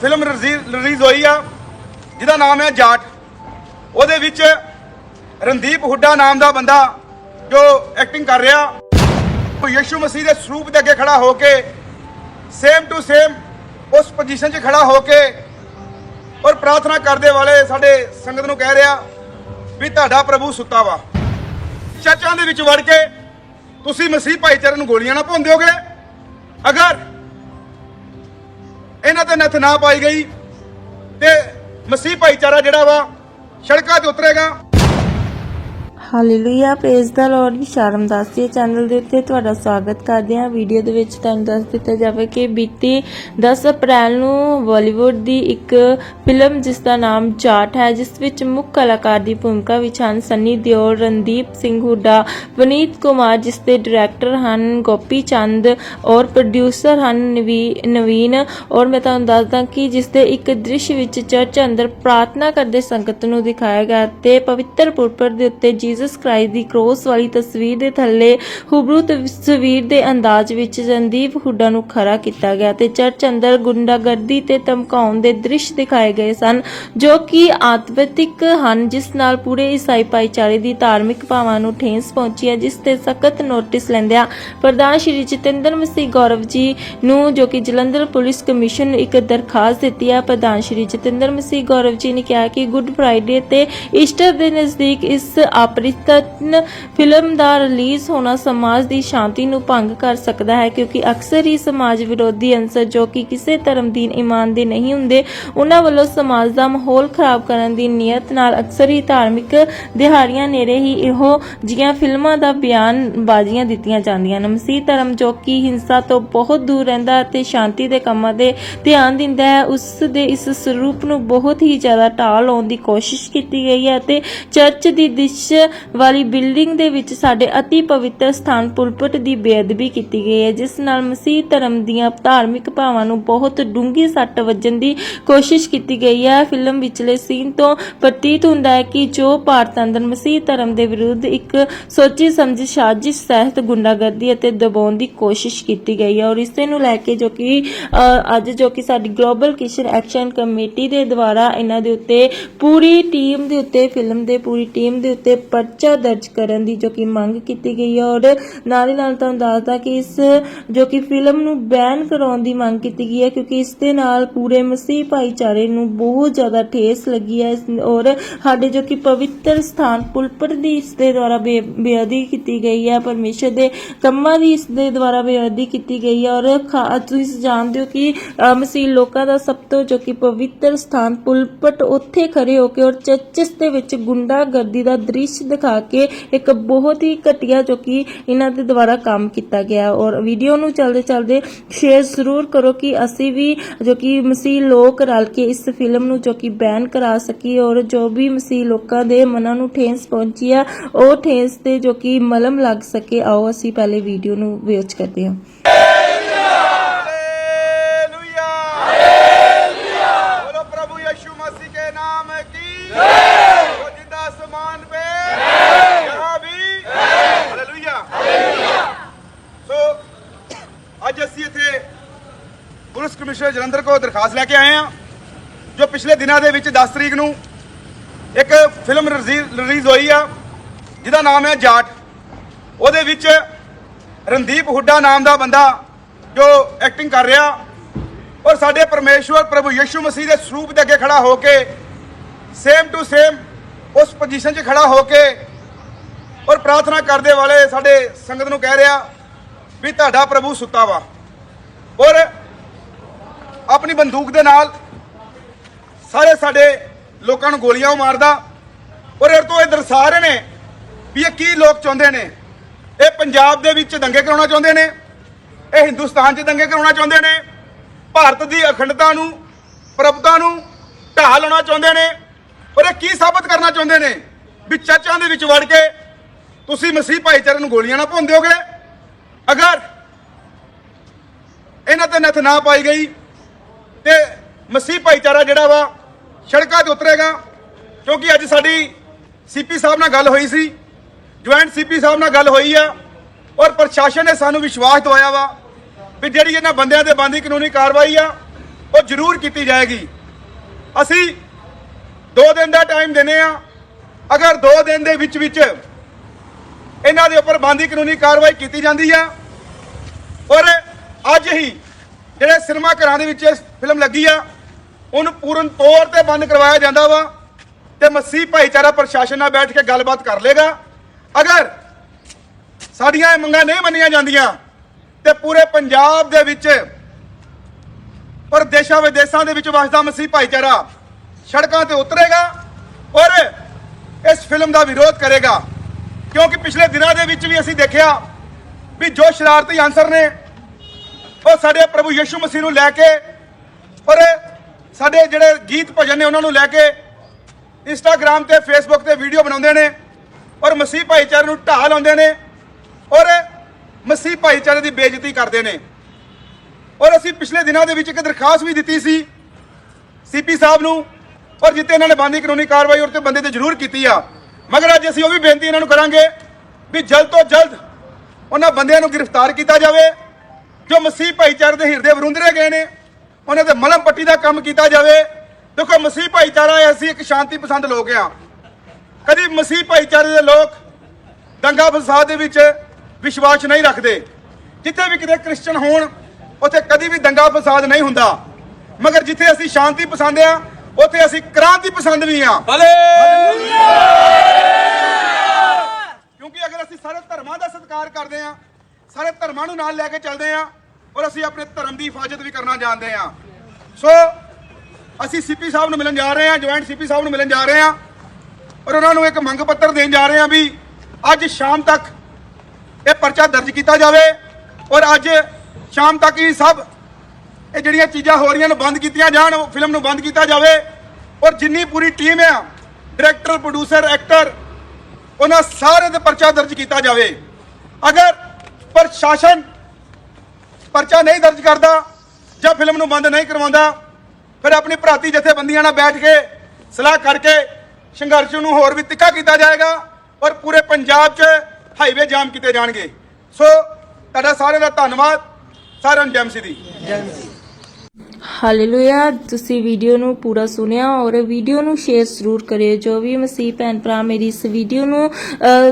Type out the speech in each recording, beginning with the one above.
Film release ਹੋਈ ਆ, ਜਿਹਦਾ ਨਾਮ ਹੈ ਜਾਟ। ਉਹਦੇ ਵਿੱਚ ਰਣਦੀਪ ਹੁੱਡਾ ਨਾਮ ਦਾ ਬੰਦਾ ਜੋ ਐਕਟਿੰਗ ਕਰ ਰਿਹਾ। ਉਹ ਯਿਸੂ ਮਸੀਹ ਦੇ ਸਰੂਪ ਦੇ ਅੱਗੇ ਖੜਾ ਹੋ ਕੇ ਸੇਮ ਟੂ ਸੇਮ ਉਸ ਪੋਜੀਸ਼ਨ 'ਚ ਖੜਾ ਹੋ ਕੇ ਔਰ ਪ੍ਰਾਰਥਨਾ ਕਰਦੇ ਵਾਲੇ ਸਾਡੇ ਸੰਗਤ ਨੂੰ ਕਹਿ ਰਿਹਾ ਵੀ ਤੁਹਾਡਾ ਪ੍ਰਭੂ ਸੁੱਤਾ ਵਾ। ਚਰਚਾਂ ਦੇ ਵਿੱਚ ਵੜ ਕੇ ਤੁਸੀਂ ਮਸੀਹ ਭਾਈਚਾਰੇ ਨੂੰ ਗੋਲੀਆਂ ਨਾ ਪਾਉਂਦੇ ਹੋਗੇ ਅਗਰ ਇਹਨਾਂ ਤੇ ਨੱਥ ਨਾ ਪਾਈ ਗਈ ਤੇ ਮਸੀਹ ਭਾਈਚਾਰਾ ਜਿਹੜਾ ਵਾ ਸੜਕਾਂ ਤੇ ਉਤਰੇਗਾ। Hallelujah praise the lord Visharam Das ji channel ਦੇ ਉੱਤੇ, ਤੁਹਾਡਾ ਸਵਾਗਤ ਕਰਦੇ ਹਾਂ। ਵੀਡੀਓ ਦੇ ਵਿੱਚ ਤੁਹਾਨੂੰ ਦੱਸ ਦਿੱਤਾ ਜਾਵੇ ਕਿ ਬੀਤੀ 10 ਅਪ੍ਰੈਲ ਨੂੰ ਬਾਲੀਵੁੱਡ ਦੀ ਇੱਕ ਫਿਲਮ ਜਿਸ ਦਾ ਨਾਮ ਜਾਟ ਹੈ, ਜਿਸ ਵਿੱਚ ਮੁੱਖ ਕਲਾਕਾਰ ਦੀ ਭੂਮਿਕਾ ਵਿੱਚ ਹਨ ਸੰਨੀ ਦਿਓਲ ਰਣਦੀਪ ਸਿੰਘ ਹੁੱਡਾ ਪਨੀਤ ਕੁਮਾਰ, ਜਿਸ ਦੇ ਡਾਇਰੈਕਟਰ ਹਨ ਗੋਪੀ ਚੰਦ ਔਰ ਪ੍ਰੋਡਿਊਸਰ ਹਨ ਨਵੀ- ਨਵੀਨ। ਔਰ ਮੈਂ ਤੁਹਾਨੂੰ ਦੱਸਦਾ ਕਿ ਜਿਸ ਦੇ ਇੱਕ ਦ੍ਰਿਸ਼ ਵਿੱਚ ਚਰਚ ਅੰਦਰ ਪ੍ਰਾਰਥਨਾ ਕਰਦੇ ਸੰਗਤ ਨੂੰ ਦਿਖਾਇਆ ਗਿਆ ਤੇ ਪਵਿੱਤਰ ਪੁਰਪਰ ਦੇ ਉੱਤੇ ਜੀਸਸ ਕ੍ਰਾਈਸਟ ਦੀ ਕ੍ਰੋਸ ਵਾਲੀ ਤਸਵੀਰ ਦੇ ਥੱਲੇ ਹੁਬਰੂ ਤਸਵੀਰ ਦੇ ਅੰਦਾਜ਼ ਵਿੱਚ ਰਣਦੀਪ ਹੁੱਡਾ ਨੂੰ ਖੜਾ ਕੀਤਾ ਗਿਆ ਤੇ ਚਰਚ ਅੰਦਰ ਗੁੰਡਾਗਰਦੀ ਤੇ ਧਮਕਾਉਣ ਦੇ ਦ੍ਰਿਸ਼ ਦਿਖਾਏ ਗਏ ਸਨ, ਜੋ ਕਿ ਆਤਮਿਕ ਹਨ, ਜਿਸ ਨਾਲ ਪੂਰੇ ਈਸਾਈ ਭਾਈਚਾਰੇ ਦੀ ਧਾਰਮਿਕ ਭਾਵਾਂ ਨੂੰ ਠੇਸ ਪਹੁੰਚੀ ਹੈ, ਜਿਸ ਤੇ ਸਖਤ ਨੋਟਿਸ ਲੈਂਦਿਆਂ ਪ੍ਰਧਾਨ ਸ਼੍ਰੀ ਜਤਿੰਦਰ ਮਸੀਹ ਗੌਰਵ ਜੀ ਨੂੰ, ਜੋ ਕਿ ਜਲੰਧਰ ਪੁਲਿਸ ਕਮਿਸ਼ਨ ਨੂੰ ਇੱਕ ਦਰਖਾਸਤ ਦਿੱਤੀ ਹੈ, ਪ੍ਰਧਾਨ ਸ਼੍ਰੀ ਜਤਿੰਦਰ ਮਸੀਹ ਗੌਰਵ ਜੀ ਨੇ ਕਿਹਾ ਕਿ ਗੁੱਡ ਫਰਾਈਡੇ ਤੇ ਈਸਟਰ ਦੇ ਨਜ਼ਦੀਕ ਇਸ ਆਪਰਿਤਨ ਫਿਲਮ ਦਾ ਰਿਲੀਜ਼ ਹੋਣਾ ਸਮਾਜ ਦੀ ਸ਼ਾਂਤੀ ਨੂੰ ਭੰਗ ਕਰ ਸਕਦਾ ਹੈ, ਕਿਉਂਕਿ ਅਕਸਰ ਹੀ ਸਮਾਜ ਵਿਰੋਧੀ ਅੰਸਰ ਜੋ ਕਿ ਕਿਸੇ ਧਰਮ ਦੀਨ ਇਮਾਨ ਦੇ ਨਹੀਂ ਹੁੰਦੇ, ਉਹਨਾਂ ਵੱਲੋਂ ਸਮਾਜ ਦਾ ਮਾਹੌਲ ਖਰਾਬ ਕਰਨ ਦੀ ਨੀਅਤ ਨਾਲ ਅਕਸਰ ਹੀ ਧਾਰਮਿਕ ਦਿਹਾੜੀਆਂ ਨੇੜੇ ਹੀ ਇਹੋ ਜੀਆਂ ਫਿਲਮਾਂ ਦਾ ਬਿਆਨ ਬਾਜ਼ੀਆਂ ਦਿੱਤੀਆਂ ਜਾਂਦੀਆਂ ਹਨ। ਮਸੀਹ ਧਰਮ ਜੋ ਕਿ ਹਿੰਸਾ ਤੋਂ ਬਹੁਤ ਦੂਰ ਰਹਿੰਦਾ ਅਤੇ ਸ਼ਾਂਤੀ ਦੇ ਕੰਮਾਂ ਦੇ ਧਿਆਨ ਦਿੰਦਾ ਹੈ, ਉਸ ਦੇ ਇਸ ਸਰੂਪ ਨੂੰ ਬਹੁਤ ਹੀ ਜ਼ਿਆਦਾ ਢਾਲ ਲਾਉਣ ਦੀ ਕੋਸ਼ਿਸ਼ ਕੀਤੀ ਗਈ ਹੈ ਅਤੇ ਚਰਚ ਦੀ ਦਿਸ਼ ਵਾਲੀ ਬਿਲਡਿੰਗ ਦੇ ਵਿੱਚ ਸਾਡੇ ਅਤੀ ਪਵਿੱਤਰ ਸਥਾਨ ਪੁਲਪਟ ਦੀ ਬੇਅਦਬੀ ਕੀਤੀ ਗਈ ਹੈ ਜਿਸ ਨਾਲ ਮਸੀਹ ਧਰਮ ਦੀਆਂ ਧਾਰਮਿਕ ਭਾਵਾਂ ਨੂੰ ਬਹੁਤ ਡੂੰਘੀ ਸੱਟ ਵੱਜਣ ਦੀ ਕੋਸ਼ਿਸ਼ ਕੀਤੀ ਗਈ ਹੈ। ਫਿਲਮ ਵਿਚਲੇ ਸੀਨ ਤੋਂ ਪ੍ਰਤੀਤ ਹੁੰਦਾ ਹੈ ਕਿ ਜੋ ਭਾਰਤ ਅੰਦਰ ਮਸੀਹ ਧਰਮ ਦੇ ਵਿਰੁੱਧ ਇੱਕ ਸੋਚੀ ਸਮਝੀ ਸਾਜ਼ਿਸ਼ ਸਹਿਤ ਗੁੰਡਾਗਰਦੀ ਅਤੇ ਦਬਾਉਣ ਦੀ ਕੋਸ਼ਿਸ਼ ਕੀਤੀ ਗਈ ਹੈ ਔਰ ਇਸੇ ਨੂੰ ਲੈ ਕੇ ਜੋ ਕਿ ਅ, ਅੱਜ ਜੋ ਕਿ ਸਾਡੀ ਗਲੋਬਲ ਕਿਸ਼ਨ ਐਕਸ਼ਨ ਕਮੇਟੀ ਦੇ ਦੁਆਰਾ ਇਹਨਾਂ ਦੇ ਉੱਤੇ ਪੂਰੀ ਟੀਮ ਦੇ ਉੱਤੇ ਫਿਲਮ ਦੇ ਪੂਰੀ ਟੀਮ ਦੇ ਉੱਤੇ ਪਰਚਾ ਦਰਜ ਕਰਨ ਦੀ ਜੋ ਕਿ ਮੰਗ ਕੀਤੀ ਗਈ ਹੈ ਔਰ ਨਾਲ ਹੀ ਨਾਲ ਤੁਹਾਨੂੰ ਦੱਸਦਾ ਕਿ ਇਸ ਜੋ ਕਿ ਫਿਲਮ ਨੂੰ ਬੈਨ ਕਰਾਉਣ ਦੀ ਮੰਗ ਕੀਤੀ ਗਈ ਹੈ ਕਿਉਂਕਿ ਇਸ ਦੇ ਨਾਲ ਪੂਰੇ ਮਸੀਹ ਭਾਈਚਾਰੇ ਨੂੰ ਬਹੁਤ ਜ਼ਿਆਦਾ ਠੇਸ ਲੱਗੀ ਹੈ ਔਰ ਸਾਡੇ ਜੋ ਕਿ ਪਵਿੱਤਰ ਸਥਾਨ ਪੁਲਪਟ ਦੀ ਇਸ ਦੇ ਦੁਆਰਾ ਬੇ- ਬੇਅਦਬੀ ਕੀਤੀ ਗਈ ਹੈ, ਪਰਮੇਸ਼ਰ ਦੇ ਕੰਮਾਂ ਦੀ ਇਸ ਦੇ ਦੁਆਰਾ ਬੇਅਦਬੀ ਕੀਤੀ ਗਈ ਹੈ ਔਰ ਖਾ- ਤੁਸੀਂ ਜਾਣਦੇ ਹੋ ਕਿ ਮਸੀਹ ਲੋਕਾਂ ਦਾ ਸਭ ਤੋਂ ਜੋ ਕਿ ਪਵਿੱਤਰ ਸਥਾਨ ਪੁਲਪਟ ਉੱਥੇ ਖੜੇ ਹੋ ਕੇ ਔਰ ਚਰਚਸ ਦੇ ਵਿੱਚ ਗੁੰਡਾਗਰਦੀ ਦਾ ਦ੍ਰਿਸ਼ ਦਿਖਾ ਕੇ ਇੱਕ ਬਹੁਤ ਹੀ ਘਟੀਆ ਜੋ ਕਿ ਇਹਨਾਂ ਦੇ ਦੁਆਰਾ ਕੰਮ ਕੀਤਾ ਗਿਆ। ਔਰ ਵੀਡੀਓ ਨੂੰ ਚਲਦੇ ਚਲਦੇ ਸ਼ੇਅਰ ਜ਼ਰੂਰ ਕਰੋ ਕਿ ਅਸੀਂ ਵੀ ਜੋ ਕਿ ਮਸੀਹ ਲੋਕ ਰਲ ਕੇ ਇਸ ਫਿਲਮ ਨੂੰ ਜੋ ਕਿ ਬੈਨ ਕਰਾ ਸਕੀ ਔਰ ਜੋ ਵੀ ਮਸੀਹ ਲੋਕਾਂ ਦੇ ਮਨਾਂ ਨੂੰ ਠੇਸ ਪਹੁੰਚੀ ਆ, ਉਹ ਠੇਸ ਤੇ ਜੋ ਕਿ ਮਲਮ ਲੱਗ ਸਕੇ। ਆਓ ਅਸੀਂ ਪਹਿਲੇ ਵੀਡੀਓ ਨੂੰ ਵੇਚ ਕਰਦੇ ਹਾਂ। ਪੁਲਿਸ ਜਲੰਧਰ ਕੋ ਦਰਖਾਸਤ ਲੈ ਕੇ ਆਏ ਹਾਂ, ਜੋ ਪਿਛਲੇ ਦਿਨਾਂ ਦੇ ਵਿੱਚ 10 ਤਰੀਕ ਨੂੰ ਇੱਕ ਫਿਲਮ ਰਿਲੀਜ਼ ਹੋਈ ਆ, ਜਿਹਦਾ ਨਾਮ ਹੈ ਜਾਟ। ਉਹਦੇ ਵਿੱਚ ਰਣਦੀਪ ਹੁੱਡਾ ਨਾਮ ਦਾ ਬੰਦਾ ਜੋ ਐਕਟਿੰਗ ਕਰ ਰਿਹਾ ਔਰ ਸਾਡੇ ਪਰਮੇਸ਼ਵਰ ਪ੍ਰਭੂ ਯਿਸੂ ਮਸੀਹ ਦੇ ਸਰੂਪ ਦੇ ਅੱਗੇ ਖੜਾ ਹੋ ਕੇ ਸੇਮ ਟੂ ਸੇਮ ਉਸ ਪੋਜੀਸ਼ਨ 'ਚ ਖੜਾ ਹੋ ਕੇ ਔਰ ਪ੍ਰਾਰਥਨਾ ਕਰਦੇ ਵਾਲੇ ਸਾਡੇ ਸੰਗਤ ਨੂੰ ਕਹਿ ਰਿਹਾ ਵੀ ਤੁਹਾਡਾ ਪ੍ਰਭੂ ਸੁੱਤਾ ਵਾ। ਔਰ ਆਪਣੀ ਬੰਦੂਕ ਦੇ ਨਾਲ ਸਾਰੇ ਸਾਡੇ ਲੋਕਾਂ ਨੂੰ ਗੋਲੀਆਂ ਮਾਰਦਾ। ਔਰ ਇਹ ਤੋਂ ਇਹ ਦਰਸਾ ਰਹੇ ਨੇ ਵੀ ਇਹ ਕੀ ਲੋਕ ਚਾਹੁੰਦੇ ਨੇ? ਇਹ ਪੰਜਾਬ ਦੇ ਵਿੱਚ ਦੰਗੇ ਕਰਾਉਣਾ ਚਾਹੁੰਦੇ ਨੇ? ਇਹ ਹਿੰਦੁਸਤਾਨ 'ਚ ਦੰਗੇ ਕਰਾਉਣਾ ਚਾਹੁੰਦੇ ਨੇ? ਭਾਰਤ ਦੀ ਅਖੰਡਤਾ ਨੂੰ, ਪ੍ਰਭਤਾ ਨੂੰ ਢਾਹ ਲਾਉਣਾ ਚਾਹੁੰਦੇ ਨੇ? ਔਰ ਇਹ ਕੀ ਸਾਬਤ ਕਰਨਾ ਚਾਹੁੰਦੇ ਨੇ? ਵੀ ਚਰਚਾਂ ਦੇ ਵਿੱਚ ਵੜ ਕੇ ਤੁਸੀਂ ਮਸੀਹ ਭਾਈਚਾਰੇ ਨੂੰ ਗੋਲੀਆਂ ਨਾ ਪਾਉਂਦੇ ਹੋਗੇ ਅਗਰ ਇਹਨਾਂ ਤੇ ਨੱਥ ਨਾ ਪਾਈ ਗਈ ਤੇ ਮਸੀਹ ਭਾਈਚਾਰਾ ਜਿਹੜਾ ਵਾ ਸੜਕਾਂ ਤੇ ਉਤਰੇਗਾ, ਕਿਉਂਕਿ ਅੱਜ ਸਾਡੀ ਸੀਪੀ ਸਾਹਿਬ ਨਾਲ ਗੱਲ ਹੋਈ ਸੀ, ਜੁਆਇੰਟ ਸੀਪੀ ਸਾਹਿਬ ਨਾਲ ਗੱਲ ਹੋਈ ਆ, ਔਰ ਪ੍ਰਸ਼ਾਸਨ ਨੇ ਸਾਨੂੰ ਵਿਸ਼ਵਾਸ ਦਵਾਇਆ ਵਾ ਵੀ ਜਿਹੜੀ ਇਹਨਾਂ ਬੰਦਿਆਂ ਤੇ ਬੰਦੀ ਕਾਨੂੰਨੀ ਕਾਰਵਾਈ ਆ, ਉਹ ਜ਼ਰੂਰ ਕੀਤੀ ਜਾਏਗੀ। ਅਸੀਂ 2 ਦਿਨ ਦਾ ਟਾਈਮ ਦਿੰਨੇ ਆ, ਅਗਰ 2 ਦਿਨ ਦੇ ਵਿੱਚ ਵਿੱਚ ਇਹਨਾਂ ਦੇ ਉੱਪਰ ਬੰਦੀ ਕਾਨੂੰਨੀ ਕਾਰਵਾਈ ਕੀਤੀ ਜਾਂਦੀ ਆ, ਔਰ ਅੱਜ ਹੀ ਜਿਹੜੇ ਸਿਨੇਮਾ ਘਰਾਂ ਦੇ ਵਿੱਚ ਇਹ ਫਿਲਮ ਲੱਗੀ ਆ, ਉਹਨੂੰ ਪੂਰਨ ਤੌਰ ਤੇ ਬੰਦ ਕਰਵਾਇਆ ਜਾਂਦਾ ਵਾ ਤੇ ਮਸੀਹ ਭਾਈਚਾਰਾ ਪ੍ਰਸ਼ਾਸਨ ਨਾਲ ਬੈਠ ਕੇ ਗੱਲਬਾਤ ਕਰ ਲੇਗਾ। ਅਗਰ ਸਾਡੀਆਂ ਇਹ ਮੰਗਾਂ ਨਹੀਂ ਮੰਨੀਆਂ ਜਾਂਦੀਆਂ ਤੇ ਪੂਰੇ ਪੰਜਾਬ ਦੇ ਵਿੱਚ ਔਰ ਦੇਸ਼ਾਂ ਵਿਦੇਸ਼ਾਂ ਦੇ ਵਿੱਚ ਵਸਦਾ ਮਸੀਹ ਭਾਈਚਾਰਾ ਸੜਕਾਂ ਤੇ ਉਤਰੇਗਾ ਔਰ ਇਸ ਫਿਲਮ ਦਾ ਵਿਰੋਧ ਕਰੇਗਾ। ਕਿਉਂਕਿ ਪਿਛਲੇ ਦਿਨਾਂ ਦੇ ਵਿੱਚ ਵੀ ਅਸੀਂ ਦੇਖਿਆ ਵੀ ਜੋ ਸ਼ਰਾਰਤੀ ਅਨਸਰ ਨੇ ਉਹ ਸਾਡੇ ਪ੍ਰਭੂ ਯਿਸੂ ਮਸੀਹ ਨੂੰ ਲੈ ਕੇ ਔਰ ਸਾਡੇ ਜਿਹੜੇ ਗੀਤ ਭਜਨ ਨੇ ਉਹਨਾਂ ਨੂੰ ਲੈ ਕੇ ਇੰਸਟਾਗ੍ਰam ਤੇ ਫੇਸਬੁੱਕ ਤੇ ਵੀਡੀਓ ਬਣਾਉਂਦੇ ਨੇ ਔਰ ਮਸੀਹ ਭਾਈਚਾਰੇ ਨੂੰ ਢਾਹ ਲਾਉਂਦੇ ਨੇ ਔਰ ਮਸੀਹ ਭਾਈਚਾਰੇ ਦੀ ਬੇਇੱਜ਼ਤੀ ਕਰਦੇ ਨੇ। ਔਰ ਅਸੀਂ ਪਿਛਲੇ ਦਿਨਾਂ ਦੇ ਵਿੱਚ ਇੱਕ ਦਰਖਾਸਤ ਵੀ ਦਿੱਤੀ ਸੀ ਸੀਪੀ ਸਾਹਿਬ ਨੂੰ ਔਰ ਜਿੱਤੇ ਇਹਨਾਂ ਨੇ ਬੰਦੀ ਕਾਨੂੰਨੀ ਕਾਰਵਾਈ ਔਰ ਤੇ ਬੰਦੇ ਤੇ ਜ਼ਰੂਰ ਕੀਤੀ ਆ। ਮਗਰ ਅੱਜ ਅਸੀਂ ਉਹ ਵੀ ਬੇਨਤੀ ਇਹਨਾਂ ਨੂੰ ਕਰਾਂਗੇ ਵੀ ਜਲਦ ਤੋਂ ਜਲਦ ਉਹਨਾਂ ਬੰਦਿਆਂ ਨੂੰ ਗ੍ਰਿਫਤਾਰ ਕੀਤਾ ਜਾਵੇ। ਜੋ ਮਸੀਹ ਭਾਈਚਾਰੇ ਦੇ ਹਿਰਦੇ ਵਰੁੰਦਰੇ ਗਏ ਨੇ ਉਹਨਾਂ ਦੇ ਮਲਮ ਪੱਟੀ ਦਾ ਕੰਮ ਕੀਤਾ ਜਾਵੇ। ਦੇਖੋ ਮਸੀਹ ਭਾਈਚਾਰਾ ਅਸੀਂ ਇੱਕ ਸ਼ਾਂਤੀ ਪਸੰਦ ਲੋਕ ਆ। ਕਦੀ ਮਸੀਹ ਭਾਈਚਾਰੇ ਦੇ ਲੋਕ ਦੰਗਾ ਫਸਾਦ ਦੇ ਵਿੱਚ ਵਿਸ਼ਵਾਸ ਨਹੀਂ ਰੱਖਦੇ। ਜਿੱਥੇ ਵੀ ਕਿਤੇ ਕ੍ਰਿਸਚਨ ਹੋਣ ਉੱਥੇ ਕਦੀ ਵੀ ਦੰਗਾ ਫਸਾਦ ਨਹੀਂ ਹੁੰਦਾ। ਮਗਰ ਜਿੱਥੇ ਅਸੀਂ ਸ਼ਾਂਤੀ ਪਸੰਦ ਆ ਉੱਥੇ ਅਸੀਂ ਕ੍ਰਾਂਤੀ ਪਸੰਦ ਵੀ ਆ। ਕਿਉਂਕਿ ਅਗਰ ਅਸੀਂ ਸਾਰੇ ਧਰਮਾਂ ਦਾ ਸਤਿਕਾਰ ਕਰਦੇ ਆ ਸਾਰੇ ਧਰਮਾਂ ਨੂੰ ਨਾਲ ਲੈ ਕੇ ਚੱਲਦੇ ਆ ਔਰ ਅਸੀਂ ਆਪਣੇ ਧਰਮ ਦੀ ਹਿਫਾਜ਼ਤ ਵੀ ਕਰਨਾ ਜਾਣਦੇ ਹਾਂ। ਸੋ, ਅਸੀਂ ਸੀਪੀ ਸਾਹਿਬ ਨੂੰ ਮਿਲਣ ਜਾ ਰਹੇ ਹਾਂ, ਜੁਆਇੰਟ ਸੀਪੀ ਸਾਹਿਬ ਨੂੰ ਮਿਲਣ ਜਾ ਰਹੇ ਹਾਂ ਔਰ ਉਹਨਾਂ ਨੂੰ ਇੱਕ ਮੰਗ ਪੱਤਰ ਦੇਣ ਜਾ ਰਹੇ ਹਾਂ ਵੀ ਅੱਜ ਸ਼ਾਮ ਤੱਕ ਇਹ ਪਰਚਾ ਦਰਜ ਕੀਤਾ ਜਾਵੇ ਔਰ ਅੱਜ ਸ਼ਾਮ ਤੱਕ ਹੀ ਸਭ ਇਹ ਜਿਹੜੀਆਂ ਚੀਜ਼ਾਂ ਹੋ ਰਹੀਆਂ ਨੇ ਬੰਦ ਕੀਤੀਆਂ ਜਾਣ, ਉਹ ਫਿਲਮ ਨੂੰ ਬੰਦ ਕੀਤਾ ਜਾਵੇ ਔਰ ਜਿੰਨੀ ਪੂਰੀ ਟੀਮ ਆ, ਡਾਇਰੈਕਟਰ, ਪ੍ਰੋਡਿਊਸਰ, ਐਕਟਰ, ਉਹਨਾਂ ਸਾਰੇ ਦੇ ਪਰਚਾ ਦਰਜ ਕੀਤਾ ਜਾਵੇ। ਅਗਰ ਪ੍ਰਸ਼ਾਸਨ ਪਰਚਾ ਨਹੀਂ ਦਰਜ ਕਰਦਾ ਜਾਂ ਫਿਲਮ ਨੂੰ ਬੰਦ ਨਹੀਂ ਕਰਵਾਉਂਦਾ ਫਿਰ ਆਪਣੀ ਭਰਾਤੀ ਜਥੇਬੰਦੀਆਂ ਨਾਲ ਬੈਠ ਕੇ ਸਲਾਹ ਕਰਕੇ ਸੰਘਰਸ਼ ਨੂੰ ਹੋਰ ਵੀ ਤਿੱਖਾ ਕੀਤਾ ਜਾਏਗਾ ਔਰ ਪੂਰੇ ਪੰਜਾਬ 'ਚ ਹਾਈਵੇ ਜਾਮ ਕੀਤੇ ਜਾਣਗੇ। ਸੋ ਤੁਹਾਡਾ ਸਾਰਿਆਂ ਦਾ ਧੰਨਵਾਦ। ਸਾਰਿਆਂ ਨੂੰ ਜੈਮ ਸਿੱਧੀ ਹਾਲੇਲੂਇਆ ਤੁਸੀਂ ਵੀਡੀਓ ਨੂੰ ਪੂਰਾ ਸੁਣਿਆ ਔਰ ਵੀਡੀਓ ਨੂੰ ਸ਼ੇਅਰ ਜ਼ਰੂਰ ਕਰਿਓ। ਜੋ ਵੀ ਮਸੀਹ ਭੈਣ ਭਰਾ ਮੇਰੀ ਇਸ ਵੀਡੀਓ ਨੂੰ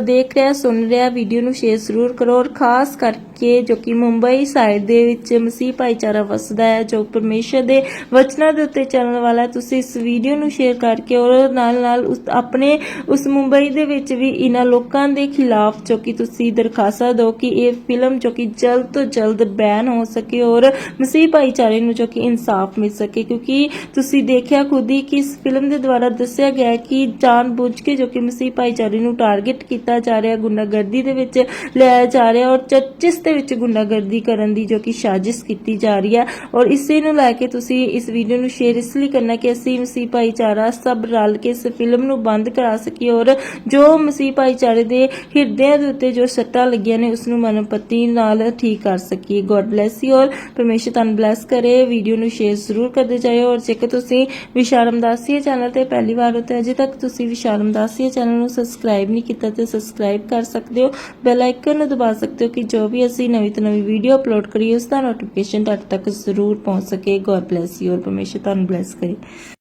ਦੇਖ ਰਿਹਾ ਸੁਣ ਰਿਹਾ ਵੀਡੀਓ ਨੂੰ ਸ਼ੇਅਰ ਜ਼ਰੂਰ ਕਰੋ ਔਰ ਖਾਸ ਕਰਕੇ ਕਿ, ਜੋ ਕਿ ਮੁੰਬਈ ਸਾਈਡ ਦੇ ਵਿੱਚ ਮਸੀਹ ਭਾਈਚਾਰਾ ਵਸਦਾ ਹੈ, ਜੋ ਪਰਮੇਸ਼ਰ ਦੇ ਵਚਨਾਂ ਦੇ ਉੱਤੇ ਚੱਲਣ ਵਾਲਾ ਤੁਸੀਂ ਇਸ ਵੀਡੀਓ ਨੂੰ ਸ਼ੇਅਰ ਕਰਕੇ ਔਰ ਨਾਲ ਨਾਲ ਉਸ, ਆਪਣੇ ਉਸ ਮੁੰਬਈ ਦੇ ਵਿੱਚ ਵੀ ਇਹਨਾਂ ਲੋਕਾਂ ਦੇ ਖਿਲਾਫ ਜੋ ਕਿ ਤੁਸੀਂ ਦਰਖਾਸਤਾਂ ਦਿਓ ਕਿ ਇਹ ਫਿਲਮ ਜੋ ਕਿ ਜਲਦ ਤੋਂ ਜਲਦ ਬੈਨ ਹੋ ਸਕੇ ਔਰ ਮਸੀਹ ਭਾਈਚਾਰੇ ਨੂੰ ਜੋ ਕਿ ਇਨਸਾਫ ਮਿਲ ਸਕੇ। ਕਿਉਂਕਿ ਤੁਸੀਂ ਦੇਖਿਆ ਖੁਦ ਹੀ ਕਿ ਇਸ ਫਿਲਮ ਦੇ ਦੁਆਰਾ ਦੱਸਿਆ ਗਿਆ ਹੈ ਕਿ ਜਾਣਬੁੱਝ ਕੇ ਜੋ ਕਿ ਮਸੀਹ ਭਾਈਚਾਰੇ ਨੂੰ ਟਾਰਗੇਟ ਕੀਤਾ ਜਾ ਰਿਹਾ, ਗੁੰਡਾਗਰਦੀ ਦੇ ਵਿੱਚ ਲਿਆਇਆ ਜਾ ਰਿਹਾ ਔਰ ਚਰਚਿਸ ਦੇ ਵਿੱਚ ਗੁੰਡਾਗਰਦੀ ਕਰਨ ਦੀ ਜੋ ਕਿ ਸਾਜ਼ਿਸ਼ ਕੀਤੀ ਜਾ ਰਹੀ ਹੈ। ਔਰ ਇਸੇ ਨੂੰ ਲੈ ਕੇ ਤੁਸੀਂ ਇਸ ਵੀਡੀਓ ਨੂੰ ਸ਼ੇਅਰ ਇਸ ਲਈ ਕਰਨਾ ਕਿ ਅਸੀਂ ਮਸੀਹ ਭਾਈਚਾਰਾ ਸਭ ਰਲ ਕੇ ਇਸ ਫਿਲਮ ਨੂੰ ਬੰਦ ਕਰਾ ਸਕੀਏ ਔਰ ਜੋ ਮਸੀਹ ਭਾਈਚਾਰੇ ਦੇ ਹਿਰਦਿਆਂ ਦੇ ਉੱਤੇ ਜੋ ਸੱਟਾਂ ਲੱਗੀਆਂ ਨੇ ਉਸ ਨੂੰ ਮਨਪਤੀ ਨਾਲ ਠੀਕ ਕਰ ਸਕੀਏ। ਗੋਡ ਬlesਸ ਯੂ ਔਰ ਪਰਮੇਸ਼ਰ ਤੁਹਾਨੂੰ ਬlesਸ ਕਰੇ। ਵੀਡੀਓ ਨੂੰ ਸ਼ੇਅਰ ਜ਼ਰੂਰ ਕਰਦੇ ਜਾਇਓ। ਔਰ ਜੇਕਰ ਤੁਸੀਂ ਵਿਸ਼ਾਲਮ ਦਾਸੀਏ ਚੈਨਲ ਤੇ ਪਹਿਲੀ ਵਾਰ ਹੋ, ਤੇ ਅਜੇ ਤੱਕ ਤੁਸੀਂ ਵਿਸ਼ਾਲਮ ਦਾਸੀਏ ਚੈਨਲ ਨੂੰ ਸਬਸਕ੍ਰਾਈਬ ਨਹੀਂ ਕੀਤਾ, ਤੇ ਸਬਸਕ੍ਰਾਈਬ ਕਰ ਸਕਦੇ ਹੋ। ਬੈਲ ਆਈਕਨ ਨੂੰ ਦਬਾ ਸਕਦੇ ਹੋ ਕਿ ਜੋ ਵੀ ਅਸੀਂ ਨਵੀਂ ਤੋਂ ਨਵੀਂ ਵੀਡੀਓ ਅਪਲੋਡ ਕਰੀਏ ਉਸ ਦਾ ਨੋਟੀਫਿਕੇਸ਼ਨ ਤੁਹਾਡੇ ਤੱਕ ਜ਼ਰੂਰ ਪਹੁੰਚ ਸਕੇ। ਗੋਡ ਬlesਸ ਯੂ ਔਰ ਪਰਮੇਸ਼ਰ ਤੁਹਾਨੂੰ ਬlesਸ ਕਰੇ।